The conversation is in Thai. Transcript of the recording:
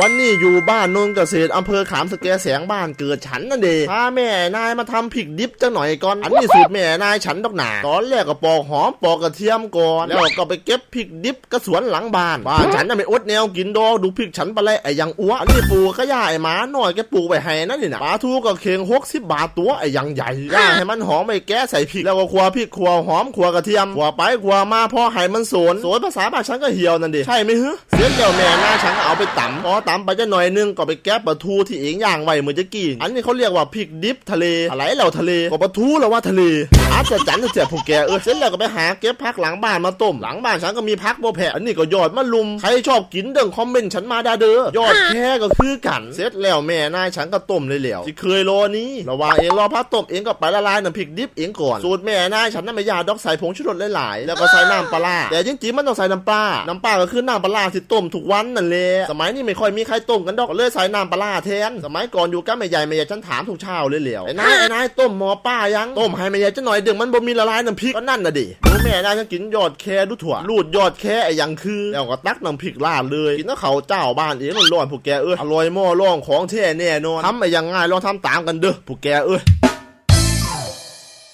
วันนี้อยู่บ้านนนเกษตรอำเภอขามสแกแสงบ้านเกิดฉันนั่นเดพาแม่นายมาทำพริกดิบจังหน่อยก่อน อันนี้สูตรแม่นายฉันดอกหนาตอนแรกก็ปอกหอมปอกกระเทียมก่อน แล้วก็ไปเก็บพริกดิบกระสวนหลังบ้าน บ้านฉันน่ะไม่อดแนวกินดอกดูพริกฉันไปเลยไอ้ยังอ้วอันนี้ปลูกก็ย่าไอ้หมาหน่อยแกปลูกไว้ให้นั่นนี่นะปลาทูก็เข่งหกสิบบาทตัวไอ้ยังใหญ่ย่าให้มันหอมไปแก้ใส่พริกแล้วก็ครัวพริกครัวหอมครัวกระเทียมครัวไปครัวมาพอให้มันโสนโสนภาษาบ้านฉันก็เหี่ยวนั่นเดใช่ไหมฮึเสียเดียวแม่นายฉันก็เอาไปตำพอตำไปจะหน่อยนึงก็ไปแก้ปลาทูที่เองย่างไว้เหมือนจะกินอันนี้เขาเรียกว่าพริกดิบทะเลอะไรเราทะเลก็ปลาทูแล้วว่าทะเลอาจจะจันจะเจ็บพวกแกเออเสร็จแล้วก็ไปหาเก็บพักหลังบ้านมาต้มหลังบ้านฉันก็มีพักโบแผ่อันนี้ก็ยอดมะลุมใครชอบกินเดิงคอมเมนต์ฉันมาได้เด้อยอดแค่ก็คือกันเสร็จแล้วแม่นายฉันก็ต้มเลยแล้วที่เคยรอนี้ระว่างเองรอพักต้มเองก็ไปละลายน้ำพริกดิบเองก่อนสูตรแม่นายฉันน่ะไม่ยาดอกใส่ผงชูรสหลายๆแล้วก็ใส่น้ำปลาแต่จริงๆมันต้องใส่น้ำปลาน้ำปลาก็คือน้ำปลาร้าที่ต้มทุกวันนั่นแหละสมัยนี้ไม่ค่อยมีใครต้มกันดอกก็เลยใส่น้ำปลาร้าแทน สมัยก่อนอยู่กับแม่ใหญ่แม่ใหญ่ฉันถามทุกเช้าเลยเหลียวไอ้นายไอ้นายต้มหมอป้ายังต้มให้แม่ใหญ่จะหน่อยเดึงมันบ่มีละลายน้ำพริกก็นั่นน่ะดิดูแม่นายฉันกินยอดแค่ดูถั่วรูดยอดแค่ไอ้ยังคือแล้วก็ตักน้ำพริกราดเลยกินแล้วเขาวเจ้าบ้านเองร้อนๆพวกแกเอ้ยอร่อยหม้อร่องของแท้แน่นอนทำไอ้ยังง่ายลองทำตามกันเด้อพวกแกเอ้ย